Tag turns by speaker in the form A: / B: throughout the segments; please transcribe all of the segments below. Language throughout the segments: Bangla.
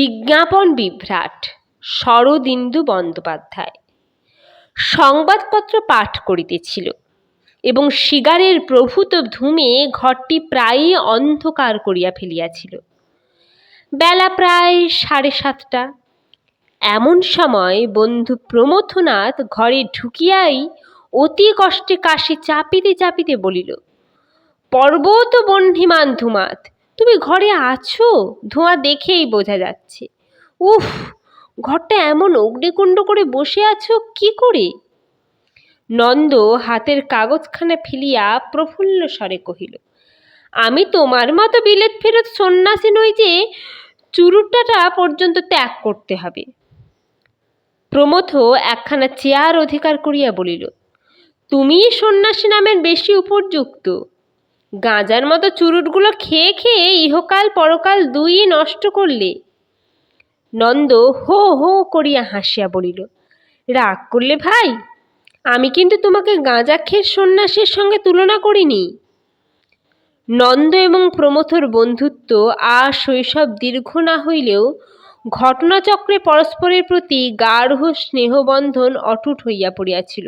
A: বিজ্ঞাপন বিভ্রাট শরদিন্দু বন্দ্যোপাধ্যায়। সংবাদপত্র পাঠ করিতেছিল এবং সিগারের প্রভূত ধূমে ঘরটি প্রায়ই অন্ধকার করিয়া ফেলিয়াছিল। বেলা প্রায় সাড়ে সাতটা। এমন সময় বন্ধু প্রমথনাথ ঘরে ঢুকিয়াই অতি কষ্টে কাশি চাপিতে চাপিতে বলিল, পর্বত বহ্নিমান ধুমাত তুমি ঘরে আছো? ধোঁয়া দেখেই বোঝা যাচ্ছে। উফ, ঘরটা এমন অগ্নিকুণ্ড করে বসে আছো, কি করে? নন্দ হাতের কাগজখানা ফেলিয়া প্রফুল্ল স্বরে কহিল, আমি তোমার মতো বিলেত ফেরত সন্ন্যাসী নই যে, চুরুটাটা পর্যন্ত ত্যাগ করতে হবে। প্রমথ একখানা চেয়ার অধিকার করিয়া বলিল তুমি সন্ন্যাসী নামের বেশি উপযুক্ত। গাঁজার মতো চুরুটগুলো খেয়ে খেয়ে ইহকাল পরকাল দুই নষ্ট করলে। নন্দ হো হো করিয়া হাসিয়া বলিল, রাগ করলে ভাই, আমি কিন্তু তোমাকে গাঁজা খেয়ে সন্ন্যাসের সঙ্গে তুলনা করিনি। নন্দ এবং প্রমথর বন্ধুত্ব আর শৈশব দীর্ঘ না হইলেও ঘটনাচক্রে পরস্পরের প্রতি গাঢ় স্নেহবন্ধন অটুট হইয়া পড়িয়াছিল।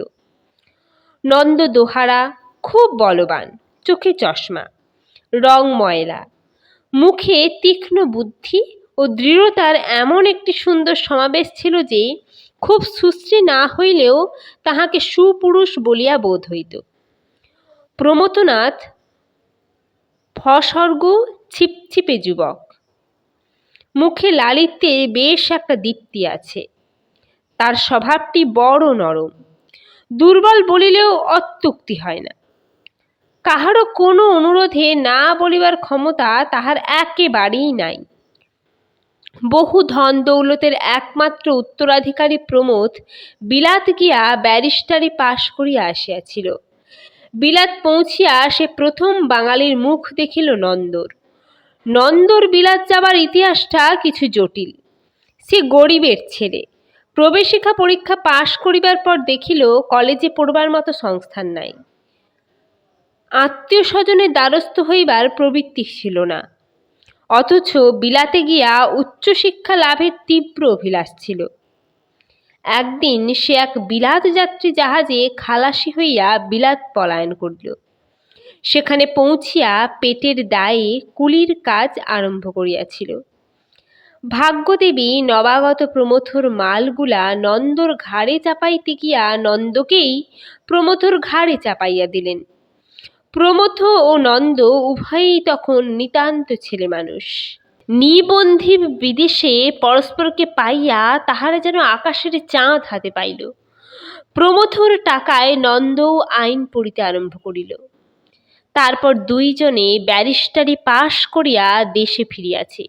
A: নন্দ দোহারা খুব বলবান। চোখে চশমা, রং ময়লা, মুখে তীক্ষ্ণ বুদ্ধি ও দৃঢ়তার এমন একটি সুন্দর সমাবেশ ছিল যে খুব সুশ্রী না হইলেও তাহাকে সুপুরুষ বলিয়া বোধ হইত। প্রমথনাথ, ফসর্গ ছিপছিপে যুবক, মুখে লালিত্যে বেশ একটা দীপ্তি আছে, তার স্বভাবটি বড় নরম, দুর্বল বলিলেও অত্যুক্তি হয় না। কাহারও কোনো অনুরোধে না বলিবার ক্ষমতা তাহার একেবারেই নাই। বহু ধন দৌলতের একমাত্র উত্তরাধিকারী প্রমোদ বিলাত গিয়া ব্যারিস্টারি পাশ করিয়া আসিয়াছিল। বিলাত পৌঁছিয়া সে প্রথম বাঙালির মুখ দেখিল নন্দর। নন্দর বিলাত যাবার ইতিহাসটা কিছু জটিল। সে গরিবের ছেলে। প্রবেশিকা পরীক্ষা পাশ করিবার পর দেখিল কলেজে পড়বার মতো সংস্থান নাই। আত্মীয় স্বজনের দ্বারস্থ হইবার প্রবৃত্তি ছিল না। অথচ বিলাতে গিয়া উচ্চশিক্ষা লাভের তীব্র অভিলাষ ছিল। একদিন সে এক বিলাত যাত্রী জাহাজে খালাসি হইয়া বিলাত পলায়ন করিল। সেখানে পৌঁছিয়া পেটের দায়ে কুলির কাজ আরম্ভ করিয়াছিল। ভাগ্যদেবী নবাগত প্রমথর মালগুলা নন্দর ঘাড়ে চাপাইতে গিয়া নন্দকেই প্রমথর ঘাড়ে চাপাইয়া দিলেন। প্রমথ ও নন্দ উভয়েই তখন নিতান্ত ছেলে মানুষ। নিবন্ধী বিদেশে পরস্পরকে পাইয়া তাহারা যেন আকাশের চাঁদ হাতে পাইল। প্রমথর টাকায় নন্দ আইন পড়িতে আরম্ভ করিল। তারপর দুইজনে ব্যারিস্টারি পাশ করিয়া দেশে ফিরিয়াছে।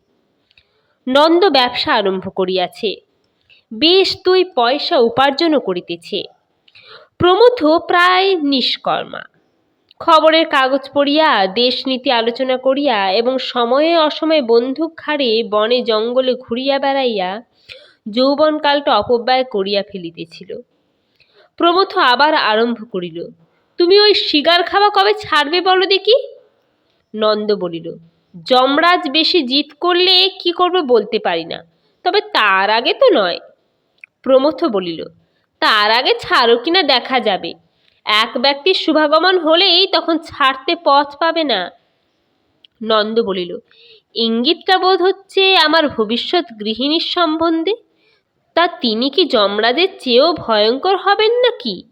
A: নন্দ ব্যবসা আরম্ভ করিয়াছে। বেশ দুই পয়সা উপার্জনও করিতেছে। প্রমথ প্রায় নিষ্কর্মা। খবরের কাগজ পড়িয়া দেশনীতি আলোচনা করিয়া এবং সময়ে অসময়ে বন্দুক ঘাড়ে বনে জঙ্গলে ঘুরিয়া বেড়াইয়া যৌবনকালটা অপব্যয় করিয়া ফেলিতেছিল। প্রমথ আবার আরম্ভ করিল, তুমি ওই শিগার খাওয়া কবে ছাড়বে বলো দেখি? নন্দ বলিল, যমরাজ বেশি জিত করলে কি করবে বলতে পারি না, তবে তার আগে তো নয়। প্রমথ বলিল, তার আগে ছাড়ো কিনা দেখা যাবে। এক ব্যক্তির শুভাগমন হলেই তখন ছাড়তে পথ পাবে না। নন্দ বলিল, ইঙ্গিতটা বোধ হচ্ছে আমার ভবিষ্যৎ গৃহিণীর সম্বন্ধে? তা তিনি কি যমরাজের চেয়েও ভয়ঙ্কর হবেন নাকি?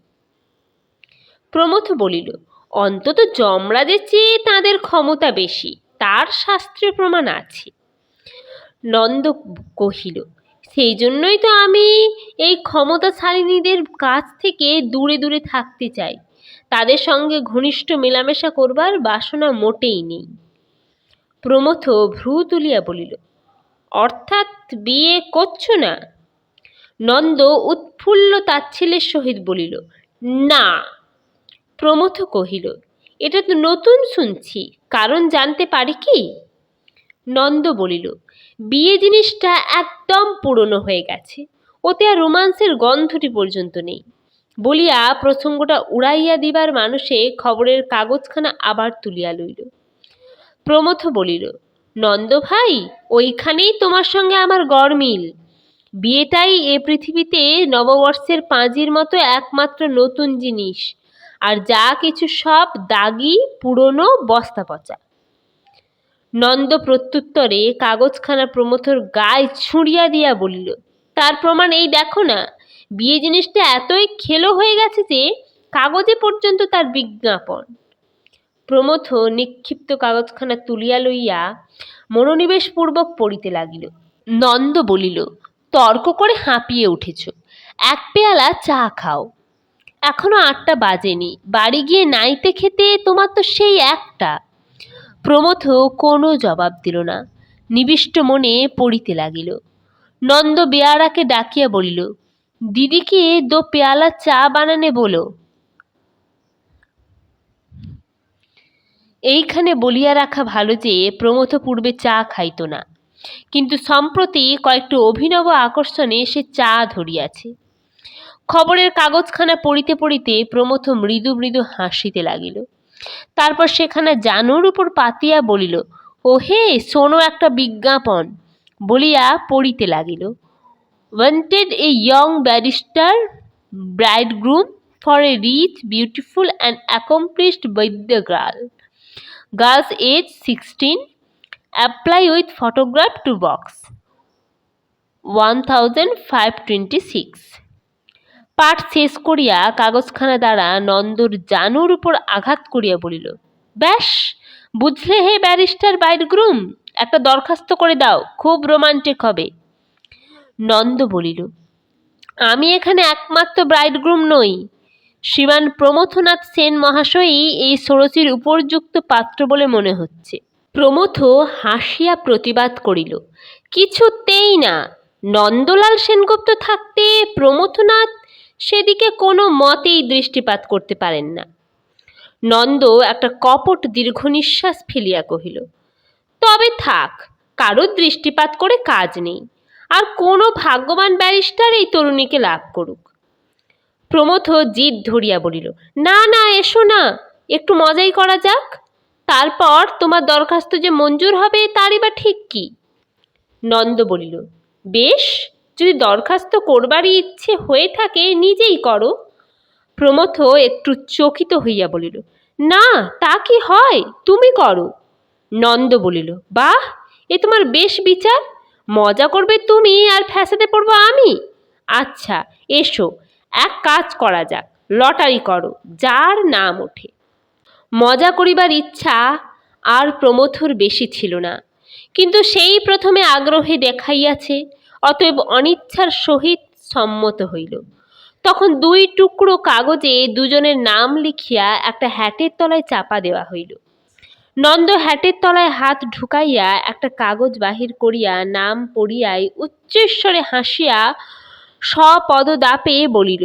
A: প্রমথ বলিল, অন্তত যমরাজের চেয়ে তাদের ক্ষমতা বেশি, তার শাস্ত্রীয় প্রমাণ আছে। নন্দ কহিল সেই জন্যই তো আমি এই ক্ষমতাশালিনীদের কাছ থেকে দূরে দূরে থাকতে চাই। তাদের সঙ্গে ঘনিষ্ঠ মেলামেশা করবার বাসনা মোটেই নেই। প্রমথ ভ্রু তুলিয়া বলিল, অর্থাৎ বিয়ে করছ না? নন্দ উৎফুল্ল তাচ্ছিলের সহিত বলিল, না। প্রমথ কহিল, এটা তো নতুন শুনছি, কারণ জানতে পারি কি? নন্দ বলিল বিয়ে জিনিসটা একদম পুরনো হয়ে গেছে। ওতে আর রোমান্সের গন্ধটি পর্যন্ত নেই। বলিয়া প্রসঙ্গটা উড়াইয়া দিবার মানুষে খবরের কাগজখানা আবার তুলিয়া লইল। প্রমথ বলিল, নন্দ ভাই, ওইখানেই তোমার সঙ্গে আমার গড়মিল বিয়েটাই এ পৃথিবীতে নববর্ষের পাঁজির মতো একমাত্র নতুন জিনিস। আর যা কিছু সব দাগি, পুরনো বস্তা পচা নন্দ প্রত্যুত্তরে কাগজখানা প্রমথর গায়ে ছুঁড়িয়া দিয়া বলিল, তার প্রমাণ এই দেখো না। বিয়ে জিনিসটা এতই খেলো হয়ে গেছে যে কাগজে পর্যন্ত তার বিজ্ঞাপন। প্রমথ নিক্ষিপ্ত কাগজখানা তুলিয়া লইয়া মনোনিবেশপূর্বক পড়িতে লাগিল। নন্দ বলিল, তর্ক করে হাঁপিয়ে উঠেছ। এক পেয়ালা চা খাও। এখনও আটটা বাজেনি। বাড়ি গিয়ে নাইতে খেতে তোমার তো সেই একটা। প্রমথ কোনো জবাব দিল না। নিবিষ্ট মনে পড়িতে লাগিল। নন্দ বেয়ারাকে ডাকিয়া বলিল দিদিকে দো পেয়ালা চা বানানে বলো? এইখানে বলিয়া রাখা ভালো যে প্রমথ পূর্বে চা খাইত না। কিন্তু সম্প্রতি কয়েকটি অভিনব আকর্ষণে সে চা ধরিয়াছে। খবরের কাগজখানা পড়িতে পড়িতে প্রমথ মৃদু মৃদু হাসিতে লাগিল। তারপর সেখানে জানুর উপর পাতিয়া বলিল ও হে শোনো একটা বিজ্ঞাপন। বলিয়া পড়িতে লাগিল। Wanted a young barrister bridegroom for a rich beautiful and accomplished Baidya girl girls age sixteen apply with photograph to box one thousand five twenty six পাঠ শেষ করিয়া কাগজখানা দ্বারা নন্দর জানুর উপর আঘাত করিয়া বলিল, ব্যাস, বুঝলে হে ব্যারিস্টার গ্রুম একটা দরখাস্ত করে দাও, খুব রোমান্টিক হবে। নন্দ বলিল, আমি এখানে একমাত্র ব্রাইডগ্রুম নই। শ্রীমান প্রমথনাথ সেন মহাশয়ই এই ষোড়শীর উপযুক্ত পাত্র বলে মনে হচ্ছে। প্রমথ হাসিয়া প্রতিবাদ করিল, কিছুতেই না। নন্দলাল সেনগুপ্ত থাকতে প্রমথনাথ সেদিকে কোনো মতেই দৃষ্টিপাত করতে পারেন না। নন্দ একটা কপট দীর্ঘ নিঃশ্বাস ফেলিয়া কহিল, তবে থাক, কারোর দৃষ্টিপাত করে কাজ নেই, আর কোনো ভাগ্যবান ব্যারিস্টার এই তরুণীকে লাভ করুক। প্রমথ জিদ ধরিয়া বলিল, না না, এসো না, একটু মজাই করা যাক, তারপর তোমার দরখাস্ত যে মঞ্জুর হবে তারই বা ঠিক কি? নন্দ বলিল, বেশ যদি দরখাস্ত করবারই ইচ্ছে হয়ে থাকে, নিজেই করো। প্রমথ একটু চকিত হইয়া বলিল, না, তা কি হয়? তুমি করো। নন্দ বলিল, বাহ, এ তোমার বেশ বিচার। মজা করবে তুমি আর ফ্যাসাদে পড়ব আমি। আচ্ছা এসো, এক কাজ করা যাক, লটারি করো, যার নাম ওঠে। মজা করিবার ইচ্ছা আর প্রমথর বেশি ছিল না, কিন্তু সেই প্রথমে আগ্রহে দেখাইয়াছে অতএব অনিচ্ছার সহিত সম্মত হইল। তখন দুই টুকরো কাগজে দুজনের নাম লিখিয়া একটা হ্যাটের তলায় চাপা দেওয়া হইল। নন্দ হ্যাটের তলায় হাত ঢুকাইয়া একটা কাগজ বাহির করিয়া নাম পড়িয়াই উচ্চস্বরে হাসিয়া স্বপদদাপে বলিল,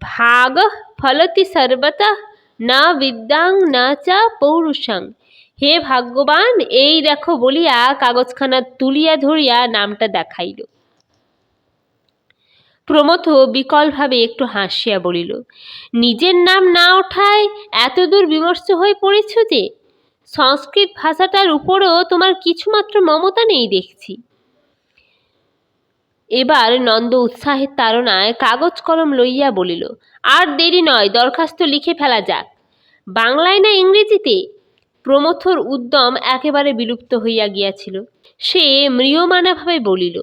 A: ভাগ ফলতি সর্বতা, না বিদ্যাং, না চা পৌরুষাং। হে ভাগ্যবান, এই দেখো বলিয়া কাগজখানা তুলিয়া ধরিয়া নামটা দেখাইল। প্রমথ বিকলভাবে একটু হাসিয়া বলিল, নিজের নাম না ওঠায় এতদূর বিমর্ষ হয়ে পড়েছ যে? সংস্কৃত ভাষাটার উপরও তোমার কিছুমাত্র মমতা নেই দেখছি এবার নন্দ উৎসাহের তাড়নায় কাগজ কলম লইয়া বলিল, আর দেরি নয়, দরখাস্ত লিখে ফেলা যাক। বাংলায় না ইংরেজিতে প্রমথর উদ্যম একেবারে বিলুপ্ত হইয়া গিয়াছিল। সে ম্রিয়মানাভাবে বলিল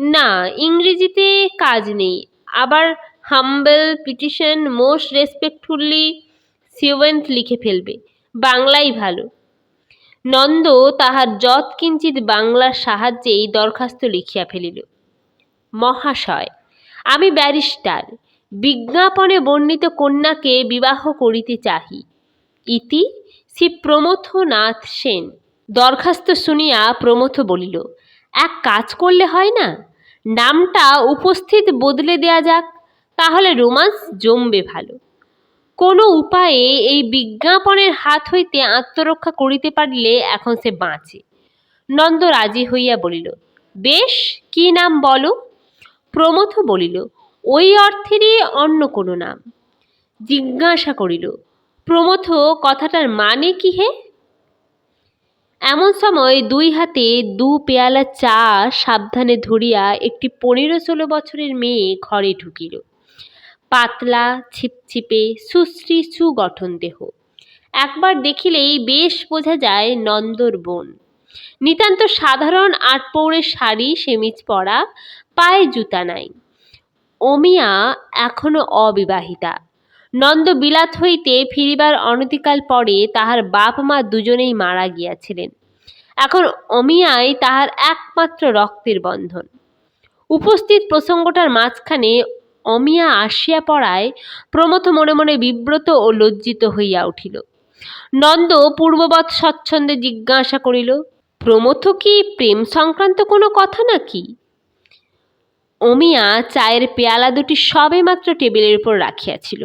A: না, ইংরেজিতে কাজ নেই। আবার humble, petition, most respectfully sheweth লিখে ফেলবে। বাংলাই ভালো। নন্দ তাহার যৎ কিঞ্চিত বাংলার সাহায্যেই দরখাস্ত লিখিয়া ফেলিল। মহাশয়, আমি ব্যারিস্টার। বিজ্ঞাপনে বর্ণিত কন্যাকে বিবাহ করিতে চাহি। ইতি শ্রী প্রমথনাথ সেন। দরখাস্ত শুনিয়া প্রমথ বলিল, এক কাজ করলে হয় না? নামটা উপস্থিত বদলে দেয়া যাক, তাহলে রোমান্স জমবে ভালো। কোনো উপায়ে এই বিজ্ঞাপনের হাত হইতে আত্মরক্ষা করিতে পারিলে এখন সে বাঁচে। নন্দ রাজি হইয়া বলিল, বেশ, কি নাম বলো? প্রমথ বলিল, ওই অর্থেরই অন্য কোনো নাম। জিজ্ঞাসা করিল, প্রমথ, কথাটার মানে কি হে? এমন সময় দুই হাতে দু পেয়ালা চা সাবধানে ধরিয়া একটি পনেরো ষোলো বছরের মেয়ে ঘরে ঢুকিল। পাতলা, ছিপছিপে, সুশ্রী, সুগঠন দেহ। একবার দেখিলেই বেশ বোঝা যায় নন্দর বোন। নিতান্ত সাধারণ আটপৌরের শাড়ি, সেমিজ পরা, পায়ে জুতা নাই। অমিয়া এখনও অবিবাহিতা। নন্দ বিলাত হইতে ফিরিবার অনতিকাল পরে তাহার বাপ মা দুজনেই মারা গিয়াছিলেন। এখন অমিয়াই তাহার একমাত্র রক্তের বন্ধন। উপস্থিত প্রসঙ্গটার মাঝখানে অমিয়া আসিয়া পড়ায় প্রমথ মনে মনে বিব্রত ও লজ্জিত হইয়া উঠিল। নন্দ পূর্ববৎ স্বচ্ছন্দে জিজ্ঞাসা করিল, প্রমথ কি প্রেম সংক্রান্ত কোনো কথা নাকি? অমিয়া চায়ের পেয়ালা দুটি সবেমাত্র টেবিলের উপর রাখিয়াছিল।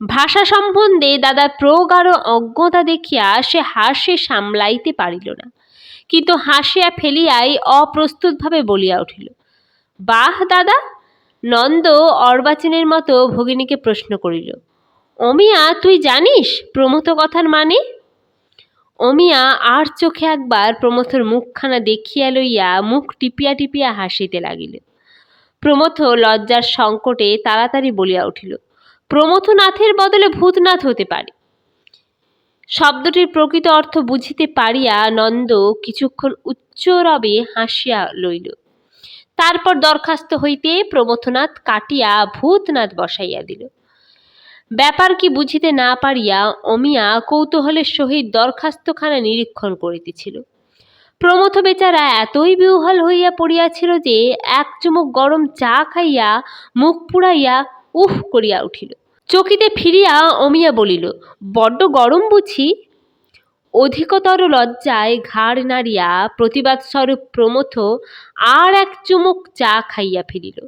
A: ভাষা সম্বন্ধে দাদার প্রগাঢ় অজ্ঞতা দেখিয়া সে হাসে সামলাইতে পারিল না। কিন্তু হাসিয়া ফেলিয়াই অপ্রস্তুতভাবে বলিয়া উঠিল, বাহ, দাদা! নন্দ অর্বাচীনের মতো ভগিনীকে প্রশ্ন করিল, অমিয়া, তুই জানিস প্রমথ কথার মানে? অমিয়া আর চোখে একবার প্রমথর মুখখানা দেখিয়া লইয়া মুখ টিপিয়া টিপিয়া হাসিতে লাগিল। প্রমথ লজ্জার সংকটে তাড়াতাড়ি বলিয়া উঠিল প্রমথনাথের বদলে ভূতনাথ হতে পারে। শব্দটির প্রকৃত অর্থ বুঝিতে পারিয়া নন্দ কিছুক্ষণ উচ্চরবে হাসিয়া লইল। তারপর দরখাস্ত হইতে প্রমথনাথ কাটিয়া ভূতনাথ বসাইয়া দিল। ব্যাপার কি বুঝিতে না পারিয়া অমিয়া কৌতূহলের সহিত দরখাস্তখানা নিরীক্ষণ করিতেছিল। প্রমথ বেচারা এতই বিহ্বল হইয়া পড়িয়াছিল যে এক চুমুক গরম চা খাইয়া মুখ পুড়াইয়া উফ করিয়া উঠিল। চকিতে ফিরিয়া অমিয়া বলিল, বড্ড গরম বুঝি? অধিকতর লজ্জায় ঘাড় নাড়িয়া প্রতিবাদস্বরূপ প্রমথ আর এক চুমুক চা খাইয়া ফেলিল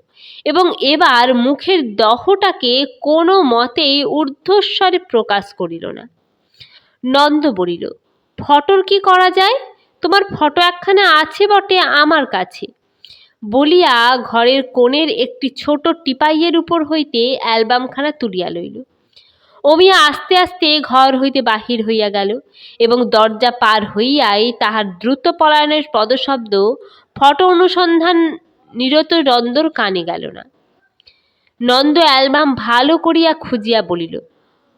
A: এবং এবার মুখের দহটাকে কোনো মতেই ঊর্ধ্বস্বরে প্রকাশ করিল না। নন্দ বলিল, ফটোর কি করা যায়? তোমার ফটো একখানা আছে বটে আমার কাছে। বলিয়া ঘরের কোণের একটি ছোট টিপাইয়ের উপর হইতে অ্যালবামখানা তুলিয়া লইল। অমিয়া আস্তে আস্তে ঘর হইতে বাহির হইয়া গেল এবং দরজা পার হইয়াই তাহার দ্রুত পলায়নের পদশব্দ, ফটো অনুসন্ধান, নিরত নন্দর কানে গেল না। নন্দ অ্যালবাম ভালো করিয়া খুঁজিয়া বলিল,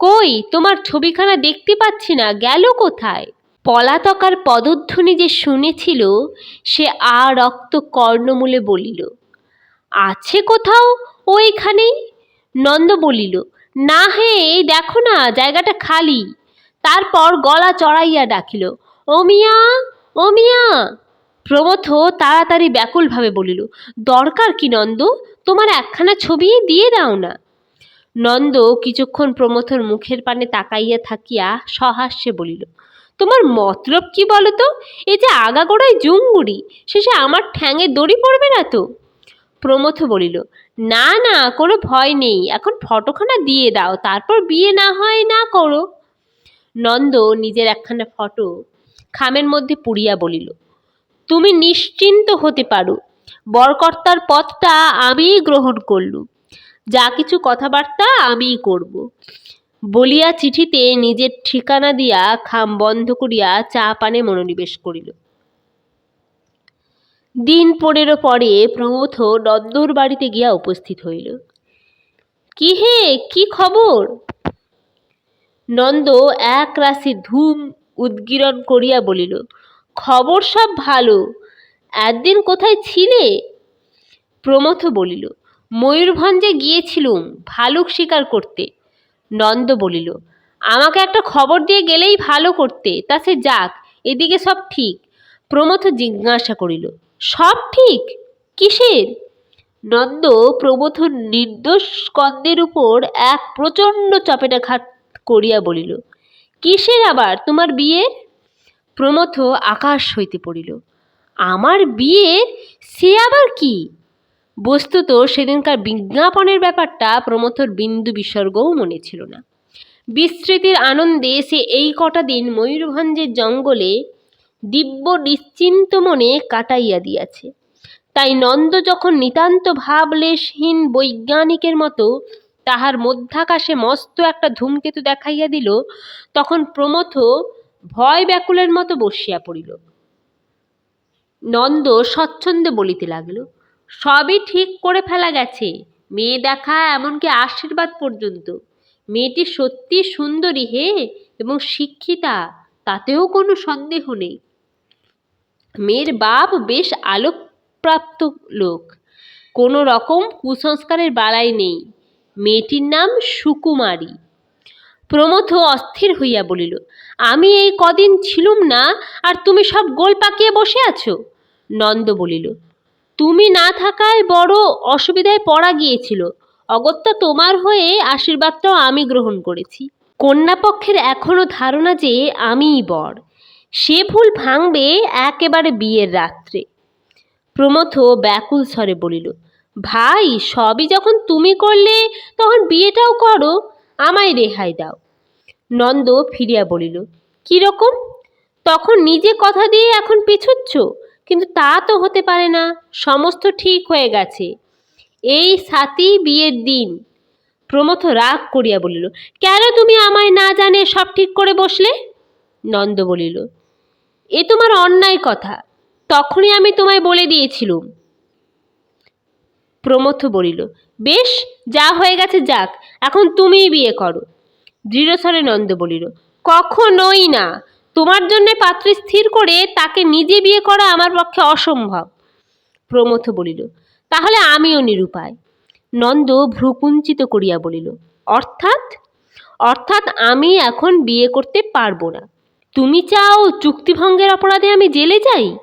A: কই, তোমার ছবিখানা দেখতে পাচ্ছি না, গেল কোথায়? পলাতকার পদধ্বনি যে শুনেছিল, সে আ রক্ত কর্ণমূলে বলিল, আছে কোথাও ওইখানেই নন্দ বলিল, না হে, এই দেখো না, জায়গাটা খালি। তারপর গলা চড়াইয়া ডাকিল অমিয়া অমিয়া প্রমথ তাড়াতাড়ি ব্যাকুলভাবে বলিল, দরকার কি নন্দ? তোমার একখানা ছবি দিয়ে দাও না। নন্দ কিছুক্ষণ প্রমথর মুখের পানে তাকাইয়া থাকিয়া সহাস্যে বলিল তোমার মতলব কি বলো তো এই যে আগাগোড়ায় জুঙ্গুড়ি শেষে আমার ঠ্যাঙে দড়ি পড়বে না তো? প্রমথ বলিল, না না, কোনো ভয় নেই। এখন ফটোখানা দিয়ে দাও, তারপর বিয়ে না হয় না করো। নন্দ নিজের একখানা ফটো খামের মধ্যে পুড়িয়া বলিল, তুমি নিশ্চিন্ত হতে পারো। বরকর্তার পথটা আমিই গ্রহণ করলুম। যা কিছু কথাবার্তা আমিই করব। বলিয়া চিঠিতে নিজের ঠিকানা দিয়া খাম বন্ধ করিয়া চা পানে মনোনিবেশ করিল। দিন পনেরো পরে প্রমথ নন্দর বাড়িতে গিয়া উপস্থিত হইল। কি হে, কি খবর? নন্দ এক রাশি ধূম উদ্গীরণ করিয়া বলিল, খবর সব ভালো, একদিন কোথায় ছিলে? প্রমথ বলিল, ময়ূরভঞ্জে গিয়েছিলুম, ভালুক শিকার করতে। নন্দ বলিল, আমাকে একটা খবর দিয়ে গেলেই ভালো করতে, তা সে যাক, এদিকে সব ঠিক। প্রমথ জিজ্ঞাসা করিল, সব ঠিক? কিসের? নন্দ প্রমথ নির্দোষ স্কন্দের উপর এক প্রচণ্ড চপেটাঘাত করিয়া বলিল, কিসের আবার, তোমার বিয়ে প্রমথ আকাশ হইতে পড়িল, আমার বিয়ে সে আবার কি? বস্তুত সেদিনকার বিজ্ঞাপনের ব্যাপারটা প্রমথর বিন্দু বিসর্গও মনে ছিল না। বিস্মৃতির আনন্দে সে এই কটা দিন ময়ূরভঞ্জের জঙ্গলে দিব্য নিশ্চিন্ত মনে কাটাইয়া দিয়াছে। তাই নন্দ যখন নিতান্ত ভাবলেশহীন বৈজ্ঞানিকের মতো তাহার মধ্যাকাশে মস্ত একটা ধূমকেতু দেখাইয়া দিল, তখন প্রমথ ভয় ব্যাকুলের মতো বসিয়া পড়িল। নন্দ স্বচ্ছন্দে বলিতে লাগল সবই ঠিক করে ফেলা গেছে। মেয়ে দেখা এমনকি আশীর্বাদ পর্যন্ত। মেয়েটি সত্যি সুন্দরী হে এবং শিক্ষিতা, তাতেও কোনো সন্দেহ নেই। মেয়ের বাপ বেশ আলোকপ্রাপ্ত লোক। কোনো রকম কুসংস্কারের বালাই নেই। মেয়েটির নাম সুকুমারী। প্রমথ অস্থির হইয়া বলিল, আমি এই কদিন ছিলুম না, আর তুমি সব গোল পাকিয়ে বসে আছো? নন্দ বলিল তুমি না থাকায় বড় অসুবিধায় পড়া গিয়েছিল। অগত্যা তোমার হয়ে আশীর্বাদটাও আমি গ্রহণ করেছি। কন্যাপক্ষের এখনও ধারণা যে আমিই বর। সে ভুল ভাঙবে একেবারে বিয়ের রাত্রে। প্রমথ ব্যাকুল স্বরে বলিল, ভাই, সবই যখন তুমি করলে তখন বিয়েটাও করো, আমায় রেহাই দাও। নন্দ ফিরিয়া বলিল, কীরকম? তখন নিজে কথা দিয়ে এখন পিছুচ্ছ? কিন্তু তা তো হতে পারে না। সমস্ত ঠিক হয়ে গেছে। এই সাতই বিয়ের দিন প্রমথ রাগ করিয়া বলিল, কেন তুমি আমায় না জানে সব ঠিক করে বসলে? নন্দ বলিল, এ তোমার অন্যায় কথা। তখনই আমি তোমায় বলে দিয়েছিলুম। প্রমথ বলিল, বেশ, যা হয়ে গেছে যাক, এখন তুমিই বিয়ে করো। দৃঢ়স্বরে নন্দ বলিল, কখনোই না। তোমার জন্যে পাত্রী স্থির করে তাকে নিজে বিয়ে করা আমার পক্ষে অসম্ভব। প্রমথ বলিল, তাহলে আমিও নিরুপায়। নন্দ ভ্রুকুঞ্চিত করিয়া বলিল, অর্থাৎ? অর্থাৎ আমি এখন বিয়ে করতে পারব না। তুমি চাও চুক্তিভঙ্গের অপরাধে আমি জেলে যাই?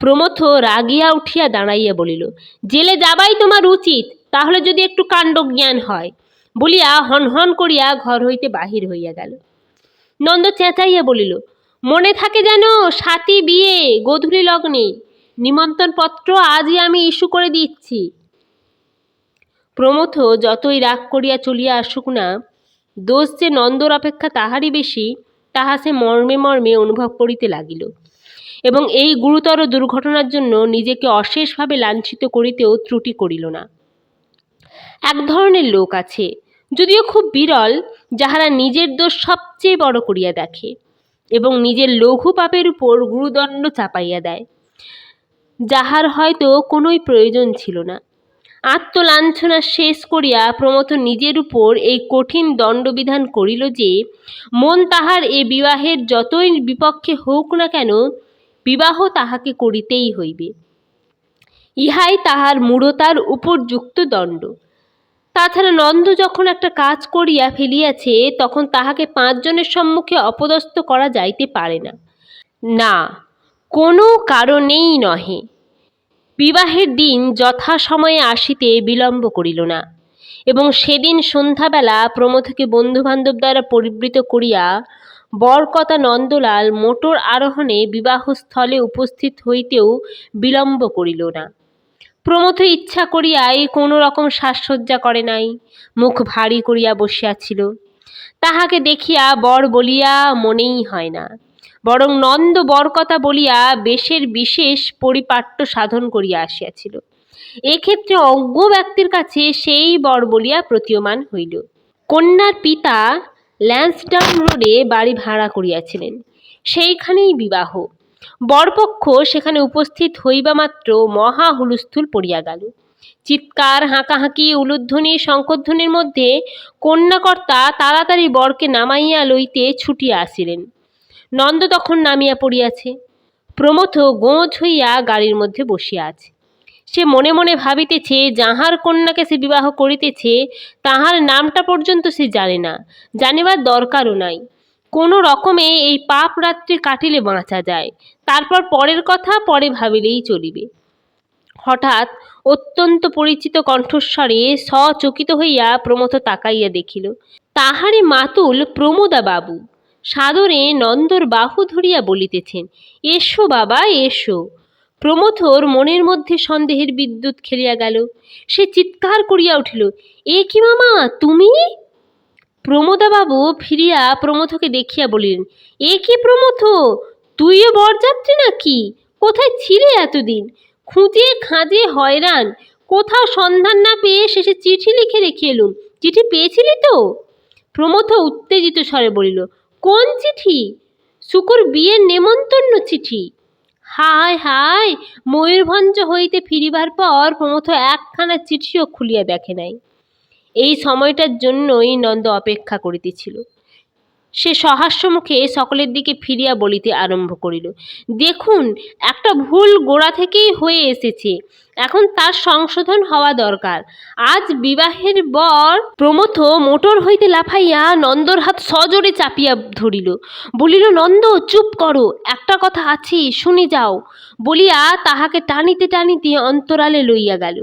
A: প্রমথ রাগিয়া উঠিয়া দাঁড়াইয়া বলিল, জেলে যাবাই তোমার উচিত, তাহলে যদি একটু কাণ্ডজ্ঞান হয়। বলিয়া হনহন করিয়া ঘর হইতে বাহির হইয়া গেল। নন্দ চেঁচাইয়া বলিল, মনে থাকে যেন সাতি বিয়ে, গোধূলি লগ্নে। নিমন্ত্রণ পত্র আজই আমি ইস্যু করে দিচ্ছি। প্রমথ যতই রাগ করিয়া চলিয়া আসুক না, দোষ যে নন্দর অপেক্ষা তাহারই বেশি, তাহা সে মর্মে মর্মে অনুভব করিতে লাগিল। এবং এই গুরুতর দুর্ঘটনার জন্য নিজেকে অশেষভাবে লাঞ্ছিত করিতেও ত্রুটি করিল না। এক ধরনের লোক আছে যদিও খুব বিরল, যাহারা নিজের দোষ সবচেয়ে বড় করিয়া দেখে এবং নিজের লঘু পাপের উপর গুরুদণ্ড চাপাইয়া দেয়। যাহার হয়তো কোনোই প্রয়োজন ছিল না। আত্মলাঞ্ছনা শেষ করিয়া প্রমথ নিজের উপর এই কঠিন দণ্ডবিধান করিল যে, মন তাহার এ বিবাহের যতই বিপক্ষে হোক না কেন, বিবাহ তাহাকে করিতেই হইবে। ইহাই তাহার মূঢ়তার উপর যুক্ত দণ্ড। তাছাড়া নন্দ যখন একটা কাজ করিয়া ফেলিয়াছে, তখন তাহাকে পাঁচজনের সম্মুখে অপদস্থ করা যাইতে পারে না। না, কোনো কারণেই নহে। বিবাহের দিন যথাসময়ে আসিতে বিলম্ব করিল না এবং সেদিন সন্ধ্যাবেলা প্রমথকে বন্ধুবান্ধব দ্বারা পরিবৃত করিয়া বরকতা নন্দলাল মোটর আরোহণে বিবাহস্থলে উপস্থিত হইতেও বিলম্ব করিল না। প্রমথ ইচ্ছা করিয়াই কোনো রকম সাজসজ্জা করে নাই, মুখ ভারী করিয়া বসিয়াছিল। তাহাকে দেখিয়া বর বলিয়া, মনেই হয় না। বরং নন্দ বরকথা বলিয়া বেশের বিশেষ পরিপাট্য সাধন করিয়া আসিয়াছিল। এক্ষেত্রে অজ্ঞ ব্যক্তির কাছে সেই বর বলিয়া প্রতীয়মান হইল। কন্যার পিতা ল্যান্সডাউন রোডে বাড়ি ভাড়া করিয়াছিলেন। সেইখানেই বিবাহ। বরপক্ষ সেখানে উপস্থিত হইবা মাত্র মহা হুলস্থুল পড়িয়া গেল। চিৎকার, হাঁকাহাঁকি, উলুধ্বনি শঙ্করধ্বনির মধ্যে কন্যাকর্তা তাড়াতাড়ি বরকে নামাইয়া লইতে ছুটিয়া আসিলেন। নন্দ তখন নামিয়া পড়িয়াছে। প্রমথ গোঁজ হইয়া গাড়ির মধ্যে বসিয়া আছে। সে মনে মনে ভাবিতেছে, যাহার কন্যাকে সে বিবাহ করিতেছে, তাহার নামটা পর্যন্ত সে জানে না। জানিবার দরকারও নাই। কোনো রকমে এই পাপ রাত্রি কাটিলে বাঁচা যায়। তারপর পরের কথা পরে ভাবিলেই চলিবে। হঠাৎ অত্যন্ত পরিচিত কণ্ঠস্বরে সচকিত হইয়া প্রমথ তাকাইয়া দেখিল তাহারে মাতুল প্রমোদা বাবু সাদরে নন্দর বাহু ধরিয়া বলিতেছেন, এসো বাবা, এসো। প্রমথর মনের মধ্যে সন্দেহের বিদ্যুৎ খেলিয়া গেল। সে চিৎকার করিয়া উঠিল, এ কি মামা, তুমি? প্রমোদাবাবু ফিরিয়া প্রমথকে দেখিয়া বলিলেন, এ কি প্রমথ তুইও বরযাত্রী নাকি? কোথায় ছিলে এতদিন? খুঁজে খাঁজে হয়রান। কোথাও সন্ধান না পেয়ে শেষে চিঠি লিখে রেখে এলুম। চিঠি পেয়েছিলি তো? প্রমথ উত্তেজিত স্বরে বলিল, কোন চিঠি? শুকুর বিয়ের নেমন্তন্ন চিঠি। হায় হায়, ময়ূরভঞ্জ হইতে ফিরিবার পর প্রমথ একখানা চিঠিও খুলিয়া দেখে নাই। এই সময়টার জন্যই নন্দ অপেক্ষা করিতেছিল। সে সহাস্য মুখে সকলের দিকে ফিরিয়া বলিতে আরম্ভ করিল, দেখুন, একটা ভুল গোড়া থেকেই হয়ে এসেছে। এখন তার সংশোধন হওয়া দরকার। আজ বিবাহের বর প্রমথ মোটর হইতে লাফাইয়া নন্দর হাত সজোরে চাপিয়া ধরিল। বলিল, নন্দ, চুপ করো, একটা কথা আছে, শুনে যাও। বলিয়া তাহাকে টানিতে টানিতে অন্তরালে লইয়া গেল।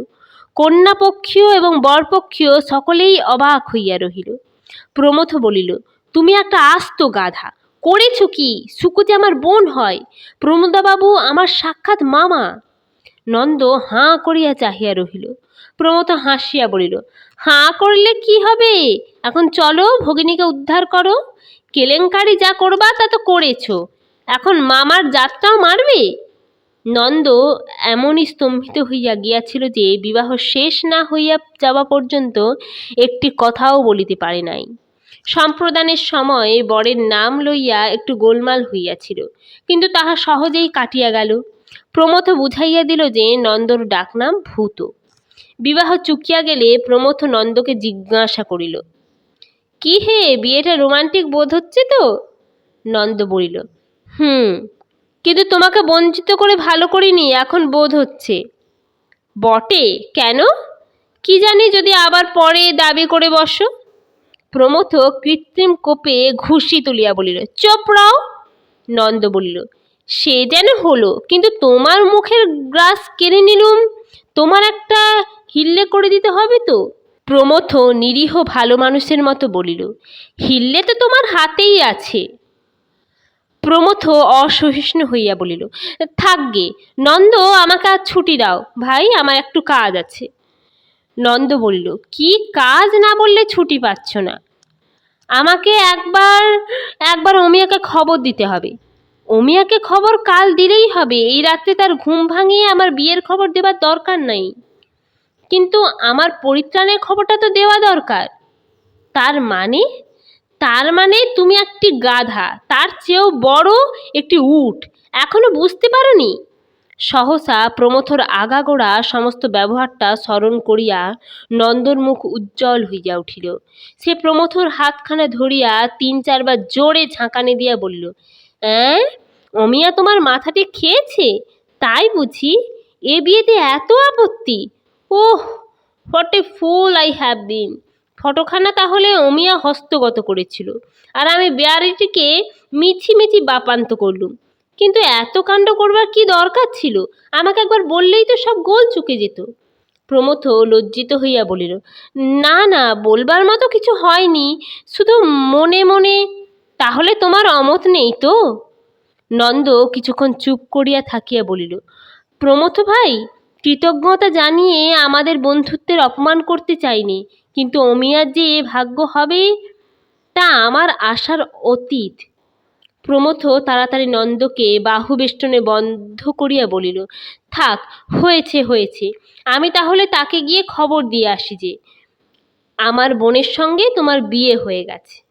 A: কন্যাপক্ষীয় এবং বরপক্ষীয় সকলেই অবাক হইয়া রহিল। প্রমথ বলিল, তুমি একটা আস্ত গাধা। করেছ কি? সুকু যে আমার বোন হয়। প্রমোদাবাবু আমার সাক্ষাৎ মামা। নন্দ হাঁ করিয়া চাহিয়া রহিল। প্রমথ হাসিয়া বলিল, হাঁ করলে কি হবে? এখন চলো ভগিনীকে উদ্ধার করো। কেলেঙ্কারি যা করবা তা তো করেছ। এখন মামার যাত্রাও মারবে? নন্দ এমনই স্তম্ভিত হইয়া গিয়াছিল যে বিবাহ শেষ না হইয়া যাওয়া পর্যন্ত একটি কথাও বলিতে পারে নাই। সম্প্রদানের সময় বরের নাম লইয়া একটু গোলমাল হইয়াছিল, কিন্তু তাহা সহজেই কাটিয়া গেল। প্রমথ বুঝাইয়া দিল যে নন্দর ডাকনাম ভূত। বিবাহ চুকিয়া গেলে প্রমথ নন্দকে জিজ্ঞাসা করিল, কি হে, বিয়েটা রোমান্টিক বোধ হচ্ছে তো? নন্দ বলিল, হুম কিন্তু তোমাকে বঞ্চিত করে ভালো করিনি, এখন বোধ হচ্ছে। বটে, কেন? কি জানি যদি আবার পরে দাবি করে বসো। প্রমথ কৃত্রিম কোপে ঘুষি তুলিয়া বলিল, চুপ রাও। নন্দ বলিল, সে যেন হলো, কিন্তু তোমার মুখের গ্রাস কেড়ে নিলুম। তোমার একটা হিল্লে করে দিতে হবে তো? প্রমথ নিরীহ ভালো মানুষের মতো বলিল, হিল্লে তো তোমার হাতেই আছে। প্রমথ অসহিষ্ণু হইয়া বলিল থাকগে নন্দ, আমাকে আজ ছুটি দাও, ভাই, আমার একটু কাজ আছে। নন্দ বলিল, কি কাজ না বললে ছুটি পাচ্ছ না। আমাকে একবার একবার অমিয়াকে খবর দিতে হবে। অমিয়াকে খবর কাল দিলেই হবে, এই রাত্রে তার ঘুম ভাঙিয়ে আমার বিয়ের খবর দেবার দরকার নাই। কিন্তু আমার পরিত্রাণের খবরটা তো দেওয়া দরকার। তার মানে তার মানে তুমি একটি গাধা, তার চেয়েও বড় একটি উট। এখনও বুঝতে পারোনি? সহসা প্রমথর আগাগোড়া সমস্ত ব্যবহারটা স্মরণ করিয়া নন্দর মুখ উজ্জ্বল হইয়া উঠিল। সে প্রমথর হাতখানা ধরিয়া তিন চারবার জোরে ঝাঁকানি দিয়া বলিল, অ্যাঁ, অমিয়া তোমার মাথাটি খেয়েছে? তাই বুঝি? এ বিয়েতে এত আপত্তি? ওহ, what a fool I have been! ফটোখানা তাহলে অমিয়া হস্তগত করেছিল। আর আমি বেয়ারিটিকে মিছি মিছি বাপান্ত করলুম। কিন্তু এত কাণ্ড করবার কি দরকার ছিল? আমাকে একবার বললেই তো সব গোল চুকে যেত। প্রমথ লজ্জিত হইয়া বলিল, না না, বলবার মতো কিছু হয়নি। শুধু মনে মনে, তাহলে তোমার অমত নেই তো? নন্দ কিছুক্ষণ চুপ করিয়া থাকিয়া বলিল, প্রমথ ভাই, কৃতজ্ঞতা জানিয়ে আমাদের বন্ধুত্বের অপমান করতে চাইনি। কিন্তু অমিয়ার যে এ ভাগ্য হবে তা আমার আশার অতীত। প্রমথ তাড়াতাড়ি নন্দকে বাহুবেষ্টনে বন্ধ করিয়া বলিল, থাক, হয়েছে হয়েছে। আমি তাহলে তাকে গিয়ে খবর দিয়ে আসি যে, আমার বোনের সঙ্গে তোমার বিয়ে হয়ে গেছে।